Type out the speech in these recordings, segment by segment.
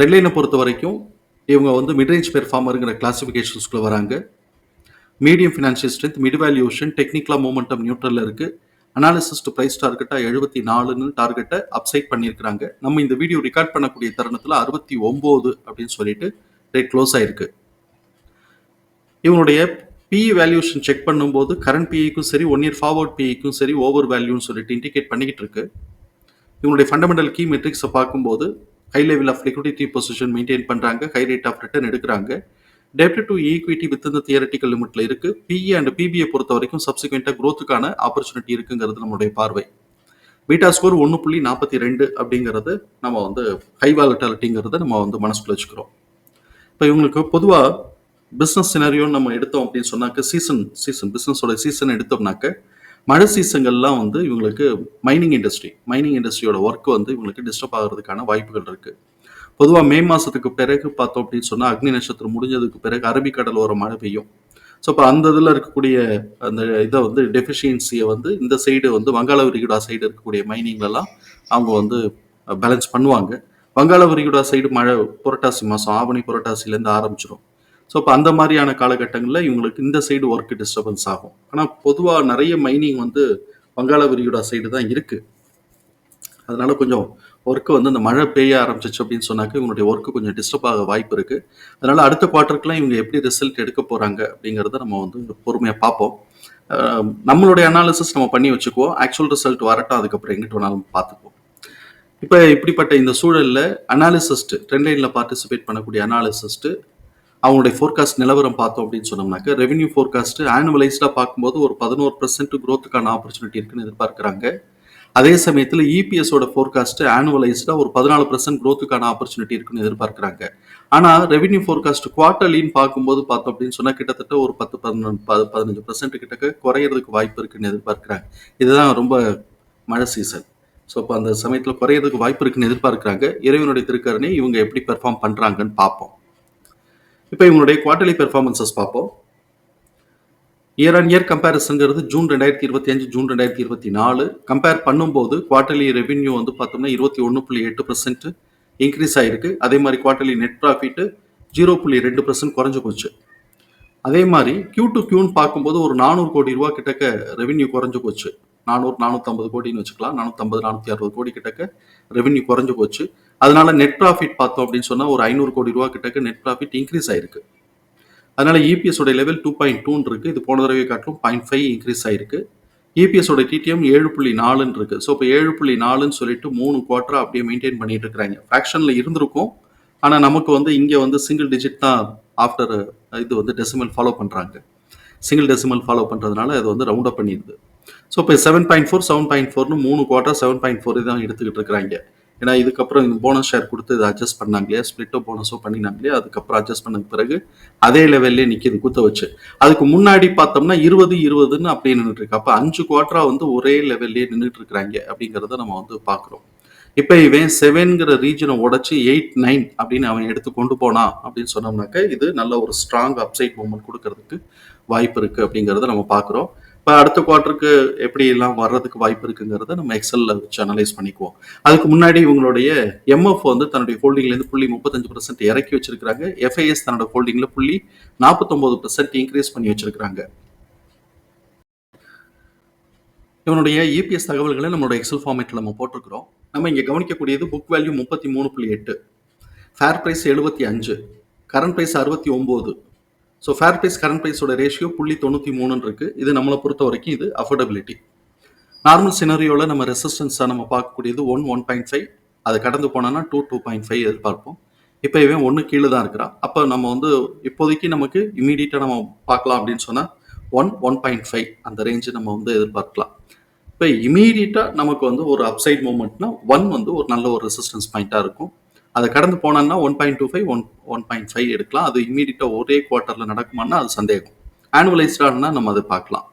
ரெட்லைனை பொறுத்த வரைக்கும் இவங்க வந்து மிட்ரேஞ்ச் பெர்ஃபார்மருங்கிற கிளாஸிஃபிகேஷன்ஸ்குள்ளே வராங்க. Medium financial strength mid valuation டெக்னிக்கலாக மூமெண்டம் நியூட்ரலில் இருக்குது அனாலிசிஸ் டு ப்ரைஸ் டார்கெட்டாக எழுபத்தி நாலுன்னு டார்கெட்டை அப்சைட் பண்ணியிருக்கிறாங்க. நம்ம இந்த வீடியோ ரெக்கார்ட் பண்ணக்கூடிய தருணத்தில் அறுபத்தி ஒம்பது அப்படின்னு சொல்லிட்டு ரேட் க்ளோஸ் ஆகிருக்கு இவங்களுடைய பி வேல்யூஷன் செக் பண்ணும்போது கரண்ட் பிஐக்கும் சரி ஒன் இயர் ஃபார்வர்ட் பிஐக்கும் சரி ஓவர் வேல்யூன்னு சொல்லிட்டு இண்டிகேட் பண்ணிக்கிட்டு இருக்கு. இவங்களுடைய ஃபண்டமெண்டல் கீ மெட்ரிக்ஸை பார்க்கும்போது high level of liquidity position maintain பண்ணுறாங்க ஹை ரேட் ஆஃப் ரிட்டர்ன் எடுக்கிறாங்க. டெப்ட் டு ஈக்விட்டி வித் இந்த தியரட்டிக்கல் லிமிட்ல இருக்கு. பிஇ அண்ட் பிபிஐ பொறுத்த வரைக்கும் சப்சிக்வெண்ட்டாக க்ரோத்துக்கான ஆப்பர்ச்சுனிட்டி இருக்குங்கிறது நம்மளுடைய பார்வை. பீட்டா ஸ்கோர் ஒன்று புள்ளி நாற்பத்தி ரெண்டு அப்படிங்கிறது நம்ம வந்து ஹை வாலட்டாலிட்டிங்கிறத நம்ம வந்து மனசுக்குள்ள வச்சுக்கிறோம். இப்போ இவங்களுக்கு பொதுவாக பிஸ்னஸ் சினாரியோன்னு நம்ம எடுத்தோம் அப்படின்னு சொன்னாக்க சீசன் சீசன் பிஸ்னஸோட சீசன் எடுத்தோம்னாக்க மழை சீசன்கள்லாம் வந்து இவங்களுக்கு மைனிங் இண்டஸ்ட்ரி மைனிங் இண்டஸ்ட்ரியோட ஒர்க் வந்து இவங்களுக்கு டிஸ்டர்ப் ஆகிறதுக்கான வாய்ப்புகள் இருக்குது பொதுவாக மே மாதத்துக்கு பிறகு பார்த்தோம் அப்படின்னு சொன்னால் அக்னி நட்சத்திரம் முடிஞ்சதுக்கு பிறகு அரபிக்கடல் ஒரு மழை பெய்யும். ஸோ இப்போ அந்த இதில் இருக்கக்கூடிய அந்த இதை வந்து டெஃபிஷியன்சியை வந்து இந்த சைடு வந்து வங்காள விரிகுடா சைடு இருக்கக்கூடிய மைனிங்லலாம் அவங்க வந்து பேலன்ஸ் பண்ணுவாங்க. வங்காள விரிகுடா சைடு மழை புரட்டாசி மாதம் ஆவணி புரட்டாசிலேருந்து ஆரம்பிச்சிடும் ஸோ இப்போ அந்த மாதிரியான காலகட்டங்களில் இவங்களுக்கு இந்த சைடு ஒர்க்கு டிஸ்டர்பன்ஸ் ஆகும். ஆனால் பொதுவாக நிறைய மைனிங் வந்து வங்காள விரிகுடா சைடு தான் இருக்குது அதனால கொஞ்சம் ஒர்க்கு வந்து இந்த மழை பெய்ய ஆரம்பிச்சிச்சு அப்படின்னு சொன்னாக்க இவங்களுடைய ஒர்க்கு கொஞ்சம் டிஸ்டர்ப் ஆக வாய்ப்பு இருக்குது அதனால் அடுத்த குவார்ட்டருக்குலாம் இவங்க எப்படி ரிசல்ட் எடுக்க போகிறாங்க அப்படிங்கிறத நம்ம வந்து பொறுமையாக பார்ப்போம். நம்மளுடைய அனாலிசிஸ் நம்ம பண்ணி வச்சுக்குவோம். ஆக்சுவல் ரிசல்ட் வரட்டும் அதுக்கப்புறம் எங்கிட்ட வேணாலும் பார்த்துக்குவோம். இப்போ இப்படிப்பட்ட இந்த சூழலில் அனாலிசிஸ்ட் ட்ரெண்ட் லைனில் பார்ட்டிசிபேட் பண்ணக்கூடிய அனாலிசிஸ்ட்டு அவங்களுடைய ஃபோர்காஸ்ட் நிலவரம் பார்த்தோம் அப்படின்னு சொன்னோம்னாக்க ரெவென்யூ ஃபோர்காஸ்ட் ஆனுவலைஸ்டாக பார்க்கும்போது ஒரு பதினோரு பர்சன்ட் க்ரோத்துக்கான ஆப்பர்ச்சுனிட்டி இருக்குன்னு எதிர்பார்க்குறாங்க. அதே சமயத்தில் இபிஎஸோட ஃபோர்காஸ்ட் ஆனுவலைஸ்டாக ஒரு பதினாலு பர்சன்ட் க்ரோத்துக்கான ஆப்பர்ச்சுனிட்டி இருக்குன்னு எதிர்பார்க்குறாங்க. ஆனால் ரெவென்யூ ஃபோர்காஸ்ட் குவார்டர்லின்னு பார்க்கும்போது பார்த்தோம் அப்படின்னு சொன்னால் கிட்டத்தட்ட ஒரு பத்து பதினொன்று பதினஞ்சு பர்சன்ட் கிட்டக்க குறையிறதுக்கு வாய்ப்பு இருக்குன்னு எதிர்பார்க்குறாங்க. இதுதான் ரொம்ப மழை சீசன் ஸோ இப்போ அந்த சமயத்தில் குறையிறதுக்கு வாய்ப்பு இருக்குன்னு எதிர்பார்க்குறாங்க. இறைவனுடைய திருக்கரணை இவங்க எப்படி பெர்ஃபார்ம் பண்ணுறாங்கன்னு பார்ப்போம். இப்போ இவங்களுடைய குவார்டர்லி பெர்ஃபார்மன்சஸ் பார்ப்போம். இயர் ஆன் இயர் கம்பேரிசன்ங்கிறது ஜூன் ரெண்டாயிரத்தி இருபத்தி அஞ்சு ஜூன் ரெண்டாயிரத்தி இருபத்தி நாலு. கம்பேர் பண்ணும்போது குவார்டர்லி ரெவென்யூ வந்து பார்த்தோம்னா இருபத்தி ஒன்று புள்ளி எட்டு பர்சன்ட் இன்க்ரீஸ் ஆகிருக்கு அதே மாதிரி குவார்டர்லி நெட் ப்ராஃபிட் ஜீரோ புள்ளி ரெண்டு பர்சன்ட் குறைஞ்சு போச்சு. அதே மாதிரி கியூ டு கியூன்னு பார்க்கும்போது ஒரு நானூறு கோடி ரூபா கிட்டக்க ரெவென்யூ குறைஞ்சு போச்சு. நானூறு நானூற்றம்பது கோடின்னு வச்சுக்கலாம். நானூற்றம்பது நானூற்றி அறுபது கோடி கிட்டக்க ரெவென்யூ குறைஞ்சு போச்சு. அதனால நெட் ப்ராஃபிட் பார்த்தோம் அப்படின்னு சொன்னால் ஒரு ஐநூறு கோடி ரூபா கிட்டக்கு நெட் ப்ராஃபிட் இன்க்ரீஸ் ஆயிருக்கு. அதனால இபிஎஸ் உடைய லெவல் டூ பாயிண்ட் டூன் இருக்கு. இது போன தடவை காட்டிலும் பாயிண்ட் ஃபைவ் இன்க்ரீஸ் ஆயிருக்கு. இபிஎஸ் உடைய டிடிஎம் ஏழு புள்ளி நாலுன்னு இருக்கு. ஸோ இப்போ ஏழு புள்ளி நாலுன்னு சொல்லிட்டு மூணு குவார்டரா அப்படியே மெயின்டைன் பண்ணிட்டு இருக்கிறாங்க. ஃபேக்ஷனில் இருந்திருக்கும். ஆனால் நமக்கு வந்து இங்கே வந்து சிங்கிள் டிஜிட் தான் ஆஃப்டர் இது வந்து டெசிமல் ஃபாலோ பண்ணுறாங்க சிங்கிள் டெசிமல் ஃபாலோ பண்ணுறதுனால அது வந்து ரவுண்ட் அப் பண்ணிடுது. ஸோ இப்போ seven point four seven point ஃபோர்னு மூணு குவார்டர் செவன் பாயிண்ட் ஃபோர் தான் எடுத்துக்கிட்டு இருக்கிறாங்க. ஏன்னா இதுக்கப்புறம் இந்த போனஸ் ஷேர் கொடுத்து இதை அட்ஜஸ்ட் பண்ணாங்க இல்லையா ஸ்பிளிட்டோ போனஸோ பண்ணினாங்க இல்லையா அதுக்கப்புறம் அட்ஜஸ்ட் பண்ண பிறகு அதே லெவல்லே நிற்கிது குத்த வச்சு. அதுக்கு முன்னாடி பார்த்தோம்னா இருபது இருபதுன்னு அப்படியே நின்றுட்டு இருக்கு. அப்போ அஞ்சு குவார்டரா வந்து ஒரே லெவல்லே நின்றுட்டு இருக்கிறாங்க அப்படிங்கிறத நம்ம வந்து பார்க்குறோம். இப்போ இவன் செவன்கிற ரீஜனை உடச்சி எயிட் நைன் அப்படின்னு அவன் எடுத்து கொண்டு போனான் அப்படின்னு சொன்னோம்னாக்க இது நல்ல ஒரு ஸ்ட்ராங் அப்சைட் மூமெண்ட் கொடுக்கறதுக்கு வாய்ப்பு இருக்குது அப்படிங்கிறத நம்ம பார்க்குறோம். இப்போ அடுத்த குவார்ட்டருக்கு எப்படி எல்லாம் வர்றதுக்கு வாய்ப்பு இருக்குங்கிறத நம்ம எக்ஸல்ல வச்சு அனலைஸ் பண்ணிக்குவோம். அதுக்கு முன்னாடி இவங்களுடைய எம்எஃப் வந்து தன்னுடைய ஹோல்டிங்லேருந்து புள்ளி முப்பத்தஞ்சு பர்சன்ட் இறக்கி வச்சிருக்காங்க எஃப்ஐஎஸ் தன்னோட ஹோல்டிங்ல புள்ளி நாற்பத்தொன்பது பர்சன்ட் இன்க்ரீஸ் பண்ணி வச்சிருக்காங்க இவனுடைய இபிஎஸ் தகவல்களை நம்மளோட எக்ஸல் ஃபார்மேட்டில் நம்ம போட்டிருக்கிறோம். நம்ம இங்கே கவனிக்கக்கூடியது புக் வேல்யூ முப்பத்தி மூணு புள்ளி எட்டு ஃபேர் ப்ரைஸ் எழுபத்தி அஞ்சு கரண்ட் ப்ரைஸ் அறுபத்தி ஒம்பது ஸோ ஃபேர் ப்ரைஸ் கரண்ட் ப்ரைஸோட ரேஷியோ புள்ளி தொண்ணூற்றி மூணுன்னு இருக்குது இது நம்மளை பொறுத்த வரைக்கும் இது அஃபோர்டபிலிட்டி நார்மல் சினரியோவில் நம்ம ரெசிஸ்டன்ஸாக நம்ம பார்க்கக்கூடியது ஒன் ஒன் பாயிண்ட் ஃபைவ் அது கடந்து போனோன்னா டூ டூ பாயிண்ட் ஃபைவ் எதிர்பார்ப்போம். இப்போ இவன் ஒன்று கீழே தான் இருக்கிறான். அப்போ நம்ம வந்து இப்போதைக்கு நமக்கு இமீடியட்டாக நம்ம பார்க்கலாம் அப்படின்னு சொன்னால் ஒன் ஒன் பாயிண்ட் ஃபைவ் அந்த ரேஞ்சு நம்ம வந்து எதிர்பார்க்கலாம். இப்போ இமீடியட்டாக நமக்கு வந்து ஒரு அப்சைட் மூமெண்ட்னா ஒன் வந்து ஒரு நல்ல ஒரு ரெசிஸ்டன்ஸ் பாயிண்ட்டாக இருக்கும். அதை கடந்து போனான்னா one point two five one one point five எடுக்கலாம். அது இம்மீடியட்டாக ஒரே குவார்ட்டரில் நடக்குமானா அது சந்தேகம். ஆனுவலைஸ்டானா நம்ம அதை பார்க்கலாம்.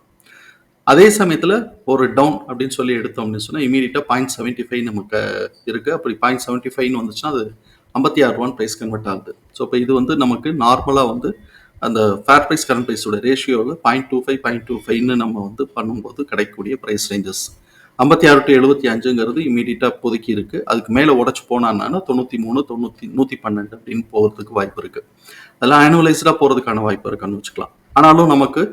அதே சமயத்தில் ஒரு டவுன் அப்படின்னு சொல்லி எடுத்தோம் அப்படின்னு சொன்னால் இமீடியட்டாக பாயிண்ட் செவன்ட்டி ஃபைவ் நமக்கு இருக்குது அப்படி பாயிண்ட் செவன்ட்டி ஃபைவ்னு வந்துச்சுன்னா அது ஐம்பத்தி ஆறு ரூபான்னு ப்ரைஸ் கன்வெர்ட் ஆகுது. ஸோ இப்போ இது வந்து நமக்கு நார்மலாக வந்து அந்த ஃபேர் ப்ரைஸ் கரண்ட் ப்ரைஸோட ரேஷியோவில் point two five point two ஃபைவ்னு நம்ம வந்து பண்ணும்போது கிடைக்கக்கூடிய ப்ரைஸ் ரேஞ்சஸ் ஐம்பத்தி ஆறு டு எழுபத்தி அஞ்சுங்கிறது இமீடியட்டாக புதுக்கி இருக்குது அதுக்கு மேலே உடச்சி போனான்னா தொண்ணூற்றி மூணு தொண்ணூற்றி நூற்றி பன்னெண்டு அப்படின்னு போகிறதுக்கு வாய்ப்பு இருக்குது அதெல்லாம் ஆனுவலைஸ்டாக போகிறதுக்கான வாய்ப்பு இருக்குன்னு வச்சுக்கலாம். ஆனாலும் நமக்கு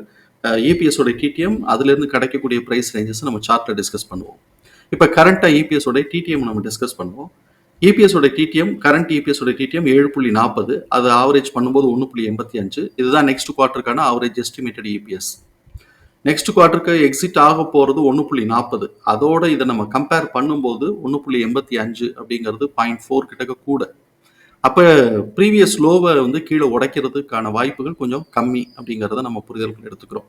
இபிஎஸோட டிடிஎம் அதுலேருந்து கிடைக்கக்கூடிய ப்ரைஸ் ரேஞ்சஸ் நம்ம சார்ட்டில் டிஸ்கஸ் பண்ணுவோம். இப்போ கரண்ட்டாக இபிஎஸோட டிடிஎம் நம்ம டிஸ்கஸ் பண்ணுவோம். இபிஎஸோட டிடிஎம் கரண்ட் இபிஎஸோட டிடிஎம் ஏழு புள்ளி நாற்பது அது ஆவரேஜ் பண்ணும்போது ஒன்று புள்ளி எண்பத்தி அஞ்சு. இதுதான் நெக்ஸ்ட் குவார்ட்டருக்கான ஆவரேஜ் எஸ்டிமேட்டட் இபிஎஸ் நெக்ஸ்ட் குவார்ட்டருக்கு எக்ஸிட் ஆக போகிறது ஒன்று புள்ளி நாற்பது அதோட இதை நம்ம கம்பேர் பண்ணும்போது ஒன்று புள்ளி எண்பத்தி அஞ்சு அப்படிங்கிறது பாயிண்ட் ஃபோர் கிட்டக்க கூட. அப்போ ப்ரீவியஸ் லோவை வந்து கீழே உடைக்கிறதுக்கான வாய்ப்புகள் கொஞ்சம் கம்மி அப்படிங்கிறத நம்ம புரிதல்கள் எடுத்துக்கிறோம்.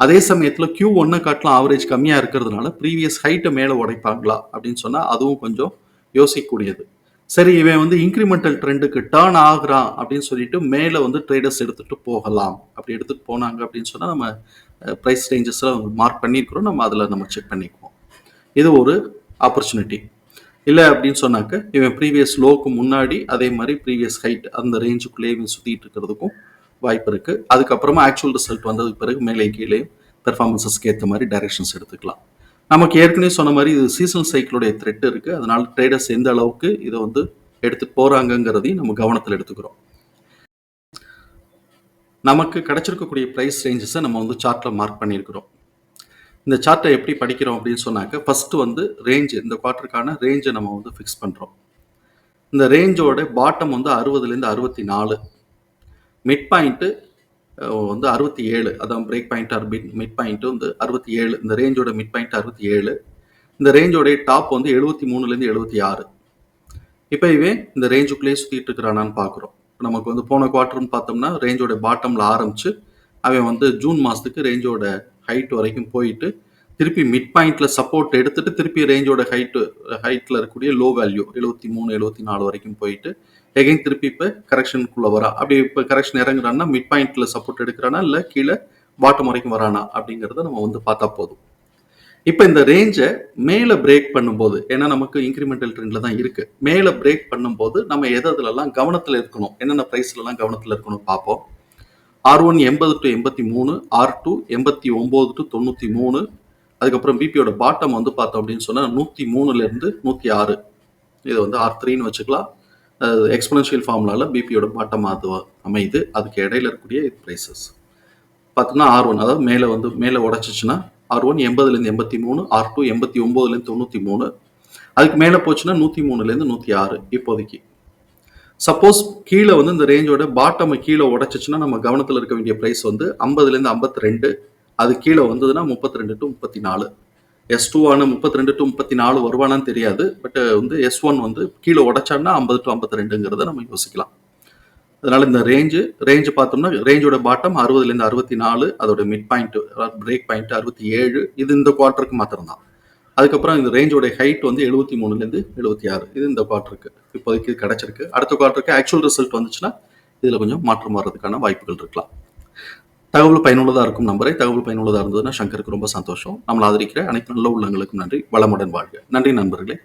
அதே சமயத்தில் கியூ ஒன்னை காட்டிலும் ஆவரேஜ் கம்மியாக இருக்கிறதுனால ப்ரீவியஸ் ஹைட்டை மேலே உடைப்பாங்களா அப்படின்னு சொன்னால் அதுவும் கொஞ்சம் யோசிக்கக்கூடியது. சரி இவன் வந்து இன்க்ரிமெண்டல் ட்ரெண்டுக்கு டேர்ன் ஆகுறான் அப்படின்னு சொல்லிட்டு மேலே வந்து ட்ரேடர்ஸ் எடுத்துகிட்டு போகலாம். அப்படி எடுத்துகிட்டு போனாங்க அப்படின்னு சொன்னால் நம்ம ப்ரைஸ் ரேஞ்சஸில் மார்க் பண்ணியிருக்கிறோம். நம்ம அதில் நம்ம செக் பண்ணிக்குவோம். இது ஒரு ஆப்பர்ச்சுனிட்டி இல்லை அப்படின்னு சொன்னாக்க இவன் ப்ரீவியஸ் லோக்கு முன்னாடி அதே மாதிரி ப்ரீவியஸ் ஹைட் அந்த ரேஞ்சுக்குள்ளேயே இவன் சுற்றிட்டு இருக்கிறதுக்கும் வாய்ப்பு இருக்குது அதுக்கப்புறமா ஆக்சுவல் ரிசல்ட் வந்ததுக்கு பிறகு மேலே கீழே பெர்ஃபார்மன்ஸஸ்க்கு ஏற்ற மாதிரி டைரக்ஷன்ஸ் எடுத்துக்கலாம். நமக்கு ஏற்கனவே சொன்ன மாதிரி இது சீசன் சைக்கிளுடைய த்ரெட் இருக்குது அதனால் ட்ரேடர்ஸ் எந்த அளவுக்கு இதை வந்து எடுத்து போகிறாங்கங்கிறதையும் நம்ம கவனத்தில் எடுத்துக்கிறோம். நமக்கு கிடச்சிருக்கக்கூடிய ப்ரைஸ் ரேஞ்சஸை நம்ம வந்து சார்ட்டில் மார்க் பண்ணியிருக்கிறோம். இந்த சார்ட்டை எப்படி படிக்கிறோம் அப்படின்னு சொன்னாக்க ஃபஸ்ட்டு வந்து ரேஞ்சு இந்த குவார்ட்டருக்கான ரேஞ்சை நம்ம வந்து ஃபிக்ஸ் பண்ணுறோம் இந்த ரேஞ்சோட பாட்டம் வந்து அறுபதுலேருந்து அறுபத்தி நாலு. மிட் பாயிண்ட்டு வந்து அறுபத்தி ஏழு. அதான் break point or mid mid point வந்து அறுபத்தி ஏழு. இந்த ரேஞ்சோட மிட் பாயிண்ட் அறுபத்தி ஏழு. இந்த ரேஞ்சோடைய டாப் வந்து எழுபத்தி மூணுலேருந்து எழுபத்தி ஆறு. இப்போ இவன் இந்த ரேஞ்சுக்குள்ளேயே சுற்றிட்டு இருக்கிறானான்னு பார்க்குறோம் நமக்கு வந்து போன குவார்ட்டர்னு பார்த்தோம்னா ரேஞ்சோட பாட்டமில் ஆரம்பிச்சு அவன் வந்து ஜூன் மாதத்துக்கு ரேஞ்சோட ஹைட் வரைக்கும் போயிட்டு திருப்பி மிட் பாயிண்டில் சப்போர்ட் எடுத்துட்டு திருப்பி ரேஞ்சோட ஹைட்டு ஹைட்டில் இருக்கக்கூடிய லோ வேல்யூ எழுபத்தி மூணு எழுபத்தி நாலு வரைக்கும் போயிட்டு எகைன் திருப்பி இப்போ கரெக்ஷனுக்குள்ளே வரா. அப்படி இப்போ கரெக்ஷன் இறங்குறான்னா மிட் பாயிண்ட்டில் சப்போர்ட் எடுக்கிறானா இல்லை கீழே பாட்டம் வரைக்கும் வரானா அப்படிங்கிறத நம்ம வந்து பார்த்தா போதும். இப்போ இந்த ரேஞ்சை மேலே பிரேக் பண்ணும்போது ஏன்னா நமக்கு இன்க்ரிமெண்டல் ட்ரெண்டில் தான் இருக்கு. மேலே பிரேக் பண்ணும்போது நம்ம எது அதுலலாம் கவனத்தில் இருக்கணும் என்னென்ன ப்ரைஸ்லலாம் கவனத்தில் இருக்கணும் பார்ப்போம். ஆர் ஒன் எண்பது டு எண்பத்தி மூணு ஆர் டூ எண்பத்தி ஒம்பது டு தொண்ணூற்றி மூணு அதுக்கப்புறம் பிபியோட பாட்டம் வந்து பார்த்தோம் அப்படின்னு சொன்னால் நூற்றி மூணுலேருந்து நூற்றி ஆறு. இதை வந்து ஆர் த்ரீன்னு வச்சுக்கலாம். எக்ஸ்பனன்ஷியல் ஃபார்முலாவில் பிபியோட பாட்டம் அது அமையுது. அதுக்கு இடையில இருக்கக்கூடிய ப்ரைஸஸ் பார்த்தோம்னா ஆர் ஒன் அதாவது மேலே வந்து மேலே உடச்சிச்சுன்னா ஆர் ஒன் எண்பதுலேருந்து எண்பத்தி மூணு ஆர் டூ எண்பத்தி ஒம்போதுலேருந்து தொண்ணூற்றி மூணு. அதுக்கு மேலே போச்சுன்னா நூற்றி மூணுலேருந்து நூற்றி ஆறு இப்போதைக்கு. சப்போஸ் கீழே வந்து இந்த ரேஞ்சோட பாட்டம் கீழே உடச்சிச்சுன்னா நம்ம கவனத்தில் இருக்க வேண்டிய ப்ரைஸ் வந்து ஐம்பதுலேருந்து ஐம்பத்தி ரெண்டு. அது கீழே வந்ததுன்னா முப்பத்தி ரெண்டு டு முப்பத்தி நாலு. எஸ் டூ ஆன முப்பத்தி ரெண்டு டு முப்பத்தி நாலு வருவானான்னு தெரியாது. பட் வந்து எஸ் ஒன் வந்து கீழே உடைச்சான்னா ஐம்பது டு ஐம்பத்தி ரெண்டுங்கிறத நம்ம யோசிக்கலாம். அதனால இந்த ரேஞ்சு ரேஞ்சு பார்த்தோம்னா ரேஞ்சோட பாட்டம் அறுபதுலேருந்து அறுபத்தி நாலு அதோட மிட் பாயிண்ட் பிரேக் பாயிண்ட் அறுபத்தி ஏழு இது இந்த குவார்ட்டருக்கு மாத்திரம் தான் அதுக்கப்புறம் இந்த ரேஞ்சோட ஹைட் வந்து எழுபத்தி மூணுலேருந்து எழுபத்தி ஆறு இது இந்த குவார்ட்டருக்கு இப்போதைக்கு கிடச்சிருக்கு. அடுத்த குவார்ட்டருக்கு ஆக்சுவல் ரிசல்ட் வந்துச்சுன்னா இதில் கொஞ்சம் மாற்றம் வர்றதுக்கான வாய்ப்புகள் இருக்கலாம். தகவல் பயனுள்ளதாக இருக்கும் நம்பரை. தகவல் பயனுள்ளதாக இருந்ததுன்னா சங்கருக்கு ரொம்ப சந்தோஷம். நம்மளை ஆதரிக்கிற அனைத்து நல்ல உள்ளங்களுக்கும் நன்றி. வளமுடன் வாழ்க. நன்றி நண்பர்களே.